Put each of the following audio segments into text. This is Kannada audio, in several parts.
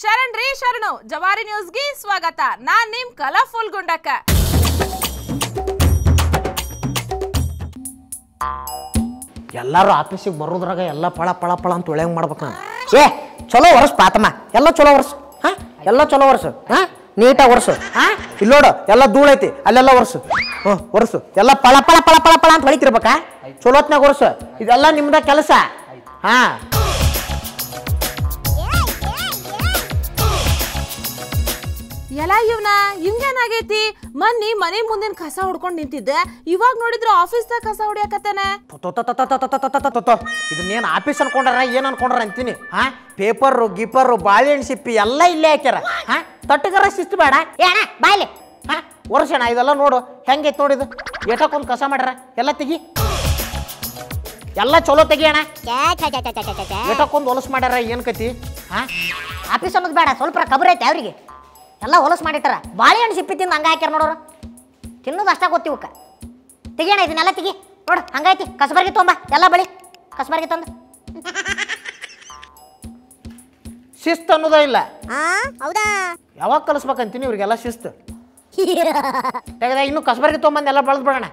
ಶರಣ್ ರೀ ಶರಣು, ಜವಾರಿ ನ್ಯೂಸ್ಗೆ ಸ್ವಾಗತ. ನಾನ್ ನಿಮ್ ಕಲರ್ಫುಲ್ ಗುಂಡಕ್ಕ ಎಲ್ಲಾರು ಆಫೀಸಿಗೆ ಬರೋದ್ರಾಗ ಎಲ್ಲ ಪಳ ಪಳ ಪಳ ಅಂತ ಒಳ್ಳೆ ಮಾಡ್ಬೇಕು ನಾನು? ಏ ಚಲೋ ವರ್ಷ ಪಾತಮ್ಮ, ಎಲ್ಲ ಚಲೋ ವರ್ಷ, ಹಾ? ಎಲ್ಲ ಚಲೋ ವರ್ಷ, ಹಾ? ನೀಟಾಗಿ ವರ್ಷ, ಹಾ? ಇಲ್ಲಿ ನೋಡು, ಎಲ್ಲ ಧೂಳೈತಿ ಅಲ್ಲೆಲ್ಲ ವರ್ಷ ಹ್ಞೂ ವರ್ಷ. ಎಲ್ಲ ಪಳ ಪಳ ಪಳ ಪಳ ಪಳ ಅಂತ ಹೊಳಿತಿರ್ಬೇಕಾ? ಚಲೋತ್ನಾಗ ವರ್ಷ, ಇದೆಲ್ಲ ನಿಮ್ದ ಕೆಲಸ, ಹಾ? ಎಲ್ಲ ಇವನ ಹಿಂಗೇನಾಗೈತಿ ಮನ್ನಿ ಮನೆ ಮುಂದಿನ ಕಸ ಹೊಡ್ಕೊಂಡು ನಿಂತಿದ್ದೆ. ಇವಾಗ ನೋಡಿದ್ರೆ ಆಫೀಸ್ದಾಗ ಕಸ ಹೊಡಿಯಕತ್ತಾನೆ. ಇದನ್ನೇನು ಆಫೀಸ್ ಅನ್ಕೊಂಡ್ರ ಏನು ಅನ್ಕೊಂಡ್ರ ಅಂತೀನಿ? ಹಾ? ಪೇಪರು ಗಿಪರು ಬಾಳೆಹಣ್ಣು ಸಿಪ್ಪಿ ಎಲ್ಲ ಇಲ್ಲೇ ಹಾಕ್ಯಾರ. ಹಾ? ತಟ್ಟಗರ ಶಿಸ್ತು ಬೇಡ. ಏನ ಬಾಯ್ಲೆ? ಹಾ? ವರ್ಷಣ ಇದೆಲ್ಲ ನೋಡು. ಹೆಂಗೈತೆ ನೋಡಿದು ಏಟಕ್ಕೊಂದು ಕಸ ಮಾಡ್ಯಾರ. ಎಲ್ಲ ತೆಗಿ. ಎಲ್ಲ ಚಲೋ ತೆಗಿಯೋಣ ಏಟಕ್ಕೊಂದು ಹೊಲಸು ಮಾಡ್ಯಾರ ಏನು ಕತಿ? ಹಾ? ಆಫೀಸ್ ಅನ್ನೋದು ಬೇಡ ಸ್ವಲ್ಪ ಕಬರ್ ಐತೆ ಅವ್ರಿಗೆ. ಎಲ್ಲ ಹೊಲಸು ಮಾಡಿಟ್ಟಾರ. ಬಾಳೆಹಣ್ಣು ಸಿಪ್ಪಿ ತಿಂದು ಹಂಗೆ ಹಾಕ್ಯಾರ ನೋಡೋರು. ತಿನ್ನೋದು ಅಷ್ಟ ಗೊತ್ತಿವಕ್ಕ ತೆಗಿಯೋಣ ಇದನ್ನೆಲ್ಲ ತೆಗಿ. ನೋಡು ಹಂಗೈತಿ ಕಸಬರ್ಗಿ ತೊಂಬ ಎಲ್ಲ ಬಳಿ. ಕಸಬರ್ಗಿ ತಂದು. ಶಿಸ್ತು ಅನ್ನೋದೇ ಇಲ್ಲ. ಹೌದಾ? ಯಾವಾಗ ಕಲಿಸ್ಬೇಕಂತೀನಿ ಇವ್ರಿಗೆಲ್ಲ ಶಿಸ್ತು. ತೆಗೆದ ಇನ್ನು ಕಸಬರ್ಗಿ ತೊಗೊಂಬಂದು ಎಲ್ಲ ಬೆಳೆದು ಬಿಡೋಣ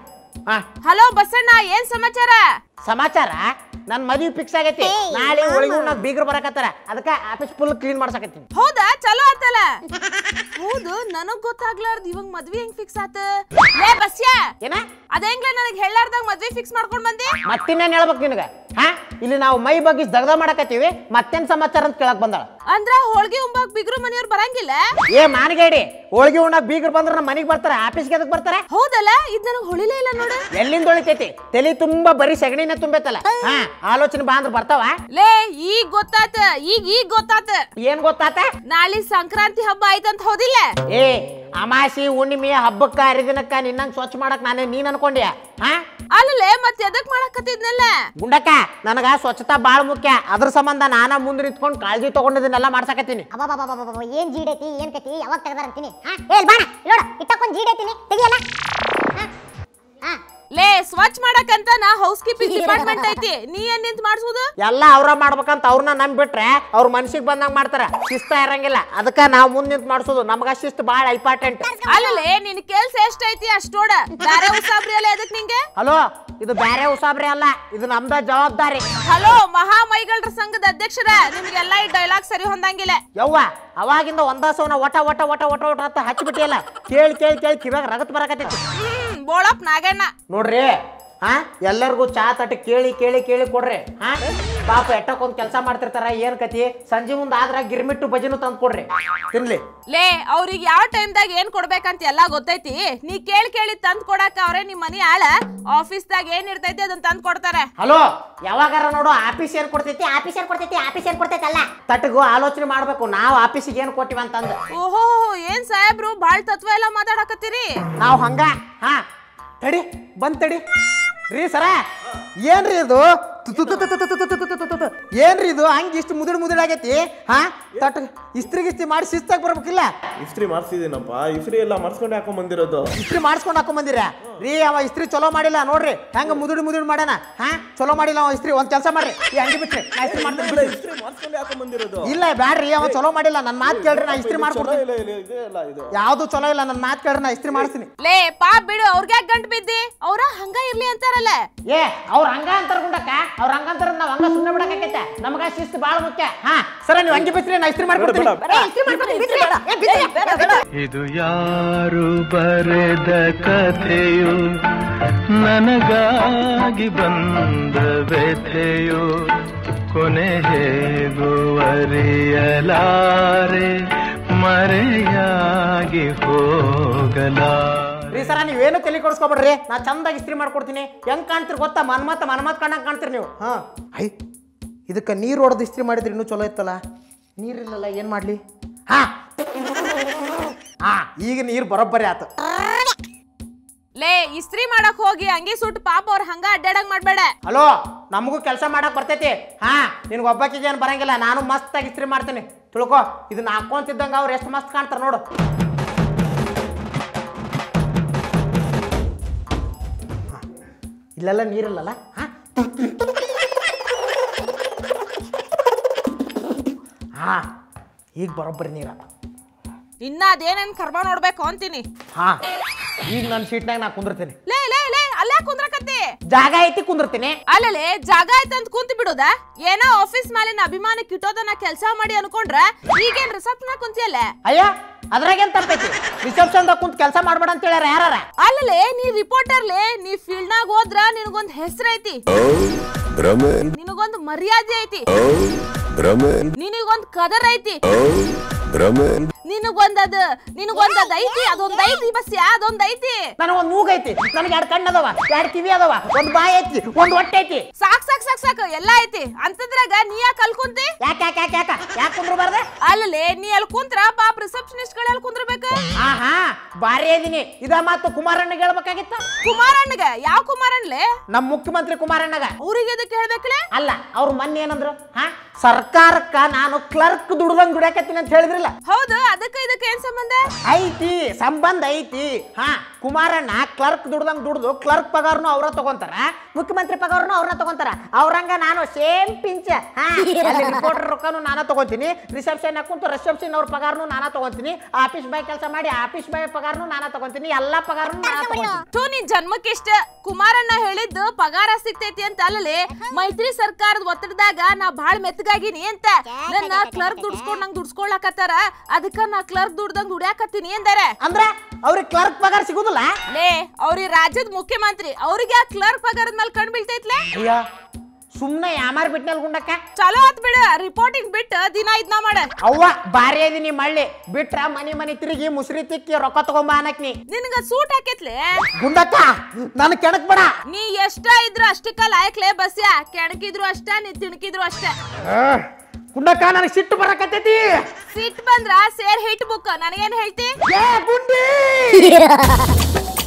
ಹಲೋ ಬಸಣ್ಣ ಏನ್ ಸಮಾಚಾರ? ಸಮಾಚಾರ? ನನ್ ಮದುವೆ ಫಿಕ್ಸ್ ಆಗೈತಿ. ನಾಳೆ ಒಳಗೆ ನಾ ಬೀಗ್ರು ಬರಕತ್ತಾರ. ಅದಕ್ಕೆ ಆಫೀಸ್ ಫುಲ್ ಕ್ಲೀನ್ ಮಾಡ್ಸಕತ್ತೀನಿ. ಹೌದಾ? ಚಲೋ ಆತಲ್ಲ. ಹೌದು ನನಗ್ ಗೊತ್ತಾಗ್ಲಾರ್ದ ಇವಾಗ ಮದ್ವಿ ಹೆಂಗ್ ಫಿಕ್ಸ್ ಆತ? ಏ ಬಸ್ಯ. ಏನ? ಅದೇಂಗ್ಲ ನನಗ್ ಹೇಳಾರ್ದಾಗ ಮದ್ವಿ ಫಿಕ್ಸ್ ಮಾಡ್ಕೊಂಡ್ ಬಂದಿ? ಮತ್ತಿನ್ನೇನ್ ಹೇಳ್ಬೇಕು ನಿನಗ? ಹಾ? ಇಲ್ಲಿ ನಾವು ಮೈ ಬಗ್ಗೆ ದಗದ ಮಾಡಕತ್ತೀವಿ ಮತ್ತೇನ್ ಸಮಾಚಾರ ಅಂತ ಕೇಳಕ್ ಬಂದಾಳ. ಅಂದ್ರ ಹೋಳ್ಗೆ ಉಂಬಾಕ್ ಬಿಗ್ರು ಮನೆಯವ್ರು ಬರಂಗಿಲ್ಲ? ಏ ಮಾನಗೇಡಿ ಹೋಳಿಗೆ ಉಣ್ಣಾಕ್ ಬೀಗ್ರು ಬಂದ್ರ ನಮ್ಮ ಮನೆಗೆ ಬರ್ತಾರ ಆಫೀಸ್ಗೆ ಅದಕ್ಕೆ ಬರ್ತಾರೆ? ಹೌದಲ್ಲ ಇದ್ ನನಗ್ ಹೊಳಿಲೇ ಇಲ್ಲ ನೋಡು. ಎಲ್ಲಿಂದ ಹೊಳಿತೈತಿ ತಲೆ ತುಂಬಾ ಬರೀ ಸೆಗಣಿನ ತುಂಬೈತಲ್ಲ. ಹಾ ಆಲೋಚನೆ ಬಾ ಅಂದ್ರ ಬರ್ತಾವ? ಲೇ ಈಗ ಗೊತ್ತಾತ ಈಗ ಈಗ ಗೊತ್ತಾತ. ಏನ್ ಗೊತ್ತಾತ? ನಾಳೆ ಸಂಕ್ರಾಂತಿ ಹಬ್ಬ ಆಯ್ತಂತ ಹೌದಿಲ್ಲ? ಏ ಅಮಾಸಿ ಹುಣ್ಣಿಮೆ ಹಬ್ಬಕ್ಕ ಹರಿದಿನಕ್ಕ ನಿನ್ನಂಗ್ ಸ್ವಚ್ಛ ಮಾಡಕ್ ನಾನೇ ನೀನ್ ಅನ್ಕೊಂಡ್ಯಾ? ಹಾ? ಅಲ್ಲಲೇ ಮತ್ತೆ ಎದಕ್ ಮಾಡಕತ್ತಿದ್ನಲ್ಲ? ಗುಂಡಕ್ಕ ನನಗ ಸ್ವಚ್ಛತಾ ಬಾಳ ಮುಖ್ಯ. ಅದ್ರ ಸಂಬಂಧ ನಾನ ಮುಂದೆ ನಿಂತ್ಕೊಂಡು ಕಾಳಜಿ ತಗೊಂಡಿದ್ದನ್ನೆಲ್ಲ ಮಾಡ್ಸಕತ್ತೀನಿ. ಏನ್ ಜೀಡೈತಿ ಏನ್ ಕತಿ ಯಾವಾಗ ತೆಗ್ದಾರ ಅಂತೀನಿ ಹಾ ಹೇಳ್ ಬಾಣ ನೋಡ ಇಟ್ಟಕ್ಕೊಂದ್ ಜೀಡೈತೀನಿ ತೆಗಿಯಲ್ಲ? ಹಾ ಹಾ. ಲೇ ಸ್ವಚ್ಛ ಮಾಡಕಂತ ನಾ ಹೌಸ್ ಕೀಪಿಂಗ್ ಡಿಪಾರ್ಟ್ಮೆಂಟ್ ಐತಿ. ನೀ ಏನ್ ನಿಂತ ಮಾಡ್ಸೋದು? ಎಲ್ಲ ಅವ್ರ ಮಾಡ್ಬೇಕಂತ ಅವ್ರನ್ನ ನಂಬಿಟ್ರೆ ಅವ್ರ ಮನ್ಸಿಗೆ ಬಂದಂಗ ಮಾಡ್ತಾರ. ಶಿಸ್ತ ಇರಂಗಿಲ್ಲ. ಅದಕ್ಕ ನಾವ್ ಮುಂದ್ ನಿಂತ ಮಾಡ್ಸೋದು. ನಮಗ ಶಿಸ್ತು ಬಾಳ ಇಂಪಾರ್ಟೆಂಟ್ ಅಲ್ಲಲೇ ನಿನ್ ಕೆಲ್ಸ ಎಷ್ಟೈತಿ ಅಷ್ಟೋಡ. ಬೇರೆ ಉಸಾಬ್ರಿ ಅಲ್ಲ ಎದಕ್ ನಿಂಗೆ? ಹಲೋ ಇದು ಬೇರೆ ಉಸಾಬ್ರಿ ಅಲ್ಲ. ಇದು ನಮ್ದ ಜವಾಬ್ದಾರಿ. ಹಲೋ ಮಹಾ ಮಹಾಮೈಗಳ್ರ ಸಂಘದ ಅಧ್ಯಕ್ಷರ. ನಿಮ್ಗೆಲ್ಲ ಈ ಡೈಲಾಗ್ ಸರಿ ಹೊಂದಂಗಿಲ್ಲ. ಯವ್ವ ಅವಾಗಿಂದ ಒಂದ ಸೋನ ಒಟ ಒಟ ಒಟ ಒಟ ಒಟ ಅಂತ ಹಚ್ಚಿಬಿಟ್ಟಿಯಲ್ಲ ಕೇಳಿ ಕೇಳಿ ಕೇಳಿ ಕಿವಾಗ ರಗತ್ ಬರಕತ್ತೈತಿ. ಬೋಳಪ್ ನಾಗಣ್ಣ. ನೋಡ್ರಿ. ಹಾ? ಎಲ್ಲರಿಗೂ ಚಾ ತಟ್ಟಿ ಕೇಳಿ ಕೇಳಿ ಕೇಳಿ ಕೊಡ್ರಿ. ಹಾ? ಪಾಪ ಎಟ್ಟಕ್ಕೊಂದ್ ಕೆಲಸ ಮಾಡ್ತಿರ್ತಾರ ಏನ್ ಕತಿ? ಸಂಜೆ ಮುಂದೆ ಆದ್ರ ಗಿರ್ಮಿಟ್ಟು ಭಜನು ತಂದ್ ಕೊಡ್ರಿ. ತಿನ್ಲಿ. ಲೇ ಅವ್ರಿಗೆ ಯಾವ ಟೈಮ್ದಾಗ ಏನ್ ಕೊಡ್ಬೇಕಂತ ಎಲ್ಲಾ ಗೊತ್ತೈತಿ? ನೀ ಕೇಳಿ ಕೇಳಿ ತಂದ್ ಕೊಡಾಕ ಅವ್ರೆ ನಿಮ್ ಮನಿ ಆಳ. ಆಫೀಸ್ದಾಗ ಏನ್ ಇರ್ತೈತಿ ಅದನ್ನ ತಂದ್ ಕೊಡ್ತಾರೆ. ಹಲೋ ಯಾವಾಗಾರ ನೋಡು ಆಫೀಸ್ ಏನ್ ಕೊಡ್ತೈತಿ ಆಫೀಸ್ ಏನ್ ಕೊಡ್ತೈತಿ ಆಫೀಸ್ ಏನ್ ಕೊಡ್ತೈತಿ ಅಲ್ಲ? ತಟ್ಟಗು ಆಲೋಚನೆ ಮಾಡ್ಬೇಕು ನಾವು ಆಫೀಸಿಗೆ ಏನ್ ಕೊಟ್ಟಿವಿ ಅಂತಂದು. ಓಹೋ ಏನ್ ಸಾಹೇಬ್ರು ಬಾಳ್ ತತ್ವ ಎಲ್ಲ ಮಾತಾಡಕತ್ತೀರಿ? ನಾವು ಹಂಗ ಹಾ ತಡಿ ಬಂದ್ ತಡಿ. ರೀ ಸರ ಏನ್ರಿ ಇದು ಏನ್ರಿ ಇದು ಹಂಗೆ ಇಷ್ಟು ಮುದುಡ್ ಮುದುಡಾಗೈತಿ ಹಾ ತಟ್ ಇಸ್ತ್ರಿ ಗಿಸ್ತ್ರಿ ಮಾಡಿ ಶಿಸ್ತಾಗಿ ಬರ್ಬೇಕಿಲ್ಲ ಇಸ್ತ್ರಿ ಮಾಡಿಸಿದೀನಪ್ಪ ಇಸ್ತ್ರಿ ಎಲ್ಲ ಮಾಡಿಸ್ಕೊಂಡು ಹಾಕೊಂಡ್ ಬಂದಿರೋದು ಇಸ್ತ್ರಿ ಮಾಡಿಸ್ಕೊಂಡು ಹಾಕೊಂಡ್ ಬಂದಿರ ರೀ ಅವ ಇಸ್ತ್ರಿ ಚಲೋ ಮಾಡಿಲ್ಲ ನೋಡ್ರಿ ಹೆಂಗ ಮುದುಡಿ ಮುದುಡಿ ಮಾಡ್ಯಾನ? ಹಾ? ಚಲೋ ಮಾಡಿಲ್ಲ ಅವ ಇಸ್ತ್ರಿ ಒಂದ್ ಕೆಲಸ ಮಾಡ್ರಿ. ಈ ಅಂಗಿ ಬಿಟ್ರಿ ನಾ ಇಸ್ತ್ರಿ ಮಾಡ್ತೀನಿ ಇಲ್ಲ ಬ್ಯಾಡ್ರಿ ಅವ ಚಲೋ ಮಾಡಿಲ್ಲ ನನ್ನ ಮಾತು ಕೇಳ್ರಿ ನಾ ಇಸ್ತ್ರಿ ಮಾಡ್ಕೊಡ್ತೀನಿ. ಇಲ್ಲ ಇಲ್ಲ ಇದೆ ಅಲ್ಲ ಇದು. ಯಾವ್ದು ಚಲೋ ಇಲ್ಲ ನನ್ನ ಮಾತು ಕೇಳ್ರಿ ನಾ ಇಸ್ತ್ರಿ ಮಾಡಿಸ್ತೀನಿ. ಲೇ ಪಾ ಬಿಡು ಅವ್ರಿಗೆ ಗಂಟ್ ಬಿದ್ದಿ? ಅವ್ರ ಹಂಗ ಇರ್ಲಿ ಅಂತಾರಲ್ಲ. ಏ ಅವ್ರ ಹಂಗ ಅಂತಾರ ಗುಂಡಕ್ಕ? ಅವ್ರ ಹಂಗ ಅಂತಾರ ನಾವ್ ಹಂಗ ಸುಮ್ಮನೆ ಬಿಡಕೈತೆ ನಮಗ ಶಿಸ್ತು ಬಾಳ ಮುಖ್ಯ. ಹಾ ಸರ ನೀವು ಅಂಗಿ ಬಿಸ್ರಿ ನಾ ಇಸ್ತ್ರಿ ಮಾಡ್ಕೊಡ್ತೀನಿ. ಇದು ಯಾರು ಬರೆದ ಕಥೆಯು? ನನಗಾಗಿ ಬಂದ ವ್ಯಥೆಯು ಕೊನೆ ಹೇಗುವರಿಯಲಾರೆ ಮರೆಯಾಗಿ ಹೋಗಲಾರೆ. ರೀ ಸರ ನೀವೇನು ತಲೆ ಕೊಡಿಸ್ಕೊಬೇಡ್ರಿ? ನಾ ಚಂದಾಗಿ ಇಸ್ತ್ರಿ ಮಾಡ್ಕೊಡ್ತೀನಿ. ಹೆಂಗ್ ಕಾಣ್ತೀರಿ ಗೊತ್ತಾ? ಮನ್ಮತ್ ಮನ್ಮತ್ ಕಣ್ಣಂಗ್ ಕಾಣ್ತೀರಿ ನೀವು. ಹಾ. ಐ ಇದಕ್ಕೆ ನೀರು ಹೊಡೆದು ಇಸ್ತ್ರಿ ಮಾಡಿದ್ರಿ ಇನ್ನೂ ಚಲೋ ಇತ್ತಲ್ಲ? ನೀರಿಲ್ಲಲ್ಲ ಏನು ಮಾಡ್ಲಿ? ಹಾ. ಹಾ ಈಗ ನೀರು ಬರೋಬ್ಬರಿ ಆತು. ಲೇ ಇಸ್ತ್ರಿ ಮಾಡಕ್ ಹೋಗಿ ಹಂಗೆ ಸುಟ್ಟು ಪಾಪ ಅವ್ರ ಹಂಗ ಅಡ್ಡಾಡಂಗ್ ಮಾಡ್ಬೇಡ. ಹಲೋ ನಮಗೂ ಕೆಲಸ ಮಾಡಕ್ ಬರ್ತೈತಿ. ಹಾ ನಿನ್ಗೆ ಒಬ್ಬಕ್ಕಿಗೆ ಏನು ಬರಂಗಿಲ್ಲ ನಾನು ಮಸ್ತಾಗಿ ಇಸ್ತ್ರಿ ಮಾಡ್ತೇನೆ. ತಿಳ್ಕೊ ಇದನ್ನ ಹಾಕೊಂತಿದ್ದಂಗ ಅವ್ರು ಎಷ್ಟು ಮಸ್ತ್ ಕಾಣ್ತಾರ ನೋಡು. ಇಲ್ಲೆಲ್ಲ ನೀರಿಲ್ಲಲ್ಲ? ಹಾ? ಹಾ ಈಗ ಬರೋಬ್ಬರಿ ನೀರ. ಇನ್ನ ಅದೇನೇನು ಕರ್ಮ ನೋಡ್ಬೇಕು ಅಂತೀನಿ. ಹಾ. ಈಗ ನನ್ನ ಸೀಟ್ನಾಗ ನಾ ಕುಂದಿರ್ತೀನಿ. ಲೇ ಲೇ ಲೇ ಅಲ್ಲೇ ಕುಂದ್ರಕತ್ತಿ? ಜಾಗ ಐತಿ ಕುಂದಿರ್ತೀನಿ. ಅಲ್ಲಲೇ ಜಾಗ ಆಯ್ತಂತ ಕುಂತ ಬಿಡುದ? ಏನೋ ಆಫೀಸ್ ಮೇಲಿನ ಅಭಿಮಾನಕ್ಕೆ ಇಟ್ಟೋದನ್ನ ಕೆಲಸ ಮಾಡಿ ಅನ್ಕೊಂಡ್ರ ಈಗೇನ್ ರಿಸೆಪ್ಷನ್ ಕುಂತಿಯಲ್ಲ? ಅಯ್ಯ ಅದ್ರಾಗೇನ್ ತಪ್ಪೈತಿ ರಿಸೆಪ್ಷನ್ದಾಗ ಕುಂತ ಕೆಲಸ ಮಾಡ್ಬೇಡ ಅಂತ ಹೇಳ್ಯಾರ ಯಾರ ಅಲ್ಲಲೇ ನೀ ರಿಪೋರ್ಟರ್ಲೆ ನೀ ಫೀಲ್ಡ್ ನಾಗ ಹೋದ್ರ ನಿನಗೊಂದ್ ಹೆಸರು ಐತಿ. ನಿನಗೊಂದ್ ಮರ್ಯಾದೆ ಐತಿ. ನಿನಗೊಂದ್ ಕದರ್ ಐತಿ. ನಿನಗೊಂದದ ಅದ ನಿನಗೊಂದ್ ಅದ್ ಐತಿ ಅದೊಂದ್ ಐತಿ ಬಸ್ಯ ಅದೊಂದ್ ಐತಿ. ನನಗೆ ಒಂದು ಮೂಗ್ ಐತಿ ನನಗೆ ಎರಡು ಕಣ್ಣು ಅದಾವ ಎರಡು ಕಿವಿ ಅದಾವ ಒಂದು ಬಾಯಿ ಐತಿ ಒಂದು ಹೊಟ್ಟೆ ಐತಿ. ಸಾಕ್ ಸಾಕ್ ಸಾಕ್ ಸಾಕ್ ಎಲ್ಲ ಐತಿ. ಅಂತದ್ರಾಗ ನೀ ಯಾಕೆ ಅಲ್ಲಿ ಕುಂತಿ? ಯಾಕ ಯಾಕ ಯಾಕ ಯಾಕ ಯಾಕೆ ಕುಂದ್ರಬಾರ್ದ? ಅಲ್ಲಲೇ ನೀ ಅಲ್ಲಿ ಕುಂತ್ರ ಪಾಪ ರಿಸೆಪ್ಷನಿಸ್ಟ್ಗಳು ಅಲ್ಲಿ ಕುಂದ್ರಬೇಕ? ಹಾ ಹಾ ಬಾರಿ ಇದೀನಿ. ಇದ ಮಾತು ಕುಮಾರಣ್ಣಗೆ ಹೇಳ್ಬೇಕಾಗಿತ್ತ? ಕುಮಾರಣ್ಣಗ? ಯಾವ ಕುಮಾರಣ್ಣಲೆ ನಮ್ಮ ಮುಖ್ಯಮಂತ್ರಿ ಕುಮಾರಣ್ಣಗ. ಅವ್ರಿಗೆ ಇದಕ್ಕೆ ಹೇಳ್ಬೇಕಲೆ? ಅಲ್ಲ ಅವ್ರ ಮೊನ್ನೆ ಏನಂದ್ರು ಹಾ? ಸರ್ಕಾರಕ್ಕ ನಾನು ಕ್ಲರ್ಕ್ ದುಡ್ದಂಗ್ ದುಡಿಯಾಕತ್ತೀನಿ ಅಂತ ಹೇಳಿದ್ರಲ್ಲ? ಹೌದು ಅದಕ್ಕೆ ಇದಕ್ಕೆ ಏನ್ ಸಂಬಂಧ? ಐತಿ ಸಂಬಂಧ ಐತಿ. ಹಾ ಕುಮಾರಣ್ಣ ಕ್ಲರ್ಕ್ ದುಡ್ದಂಗ್ ದುಡ್ದು ಕ್ಲರ್ಕ್ ಪಗಾರನು ಅವ್ರ ತಗೊಂತಾರ? ಮುಖ್ಯಮಂತ್ರಿ ಪಗಾರನು ಅವ್ರನ್ನ ತಗೊಂತಾರ? ಅವ್ರಂಗ ನಾನು ಸೇಮ್ ಪಿಂಚ. ರಿಪೋರ್ಟರ್ ರೊಕ್ಕನು ನಾನ ತಗೊಂತೀನಿ. ರಿಸೆಪ್ಷನ್ ಕುಂತು ರಿಸೆಪ್ಷನ್ ಅವ್ರ ಪಗಾರನು ನಾನ ತಗೊಂತೀನಿ. ಆಫೀಸ್ ಬಾಯ್ ಕೆಲಸ ಮಾಡಿ ಆಫೀಸ್ ಬಾಯ್ ಪಗಾರನು ನಾನ ತಗೊಂತೀನಿ. ಎಲ್ಲಾ ಪಗಾರನು ನಾನ ತಗೊಂತೀನಿ. ಥೂ ನಿನ್ ಜನ್ಮಕ್ಕಿಷ್ಟ ಕುಮಾರಣ್ಣ ಹೇಳಿದ್ದು ಪಗಾರ ಸಿಗ್ತೈತಿ ಅಂತ ಅಲ್ಲಲೇ ಮೈತ್ರಿ ಸರ್ಕಾರದ ಒತ್ತಡದಾಗ ನಾ ಬಾಳ್ ಮೆತ್ತಗಾಗಿನಿ ಅಂತ. ನನ್ನ ಕ್ಲರ್ಕ್ ದುಡ್ಸ್ಕೊಂಡ್ ನಂಗೆ ದುಡ್ಸ್ಕೊಳಕತ್ತಾರ. ಅದಕ್ಕ ನಾ ಕ್ಲರ್ಕ್ ದುಡ್ದಂಗ್ ದುಡಿಯಾಕತ್ತೀನಿ ಎಂದರೆ? ಅಂದ್ರ ಅವ್ರಿಗೆ ಕ್ಲರ್ಕ್ ಪಗಾರ ಸಿಗುದಿಲ್ಲ? ಲೇ ಅವ್ರಿ ರಾಜ್ಯದ ಮುಖ್ಯಮಂತ್ರಿ ಅವ್ರಿಗೆ ಆ ಕ್ಲರ್ಕ್ ಪಗಾರದ ಮೇಲೆ ಕಣ್ ಬೀಳ್ತೈತ್ಲೆ? ಅಯ್ಯ ಸುಮ್ನೆ ಯಾಮಾರ್ ಬಿಟ್ನಲ್ ಗುಂಡಕ್ಕ? ಚಲೋ ಆತ್ ಬಿಡ ರಿಪೋರ್ಟಿಂಗ್ ಬಿಟ್ಟು ದಿನ ಇದ್ನ ಮಾಡ. ಅವ್ವ ಬಾರಿ ಇದೀನಿ ಮಳ್ಳಿ. ಬಿಟ್ರ ಮನಿ ಮನಿ ತಿರುಗಿ ಮುಸ್ರಿ ತಿಕ್ಕಿ ರೊಕ್ಕ ತಗೊಂಬ ಅನ್ನಕ್ ನೀ ನಿನಗ ಸೂಟ್ ಹಾಕೈತ್ಲೆ? ಗುಂಡಕ್ಕ ನನ್ ಕೆಣಕ್ ಬೇಡ. ನೀ ಎಷ್ಟ ಇದ್ರು ಅಷ್ಟಕ್ಕ ಲಾಯಕ್ಲೆ ಬಸ್ಯಾ ಕೆಣಕಿದ್ರು ಅಷ್ಟ ನೀ ತಿಣಕಿದ್ರು ಅಷ್ಟ. ಗುಂಡಕ್ಕ ನನಗೆ ಸಿಟ್ಟು ಬರಕತ್ತೈತಿ. ಸಿಟ್ಟು ಬಂದ್ರ ಸೇರ್ ಹಿಟ್ ಬುಕ್ ನನಗೇನ್ ಹೇಳ್ತಿ? ಏ ಗುಂಡಿ!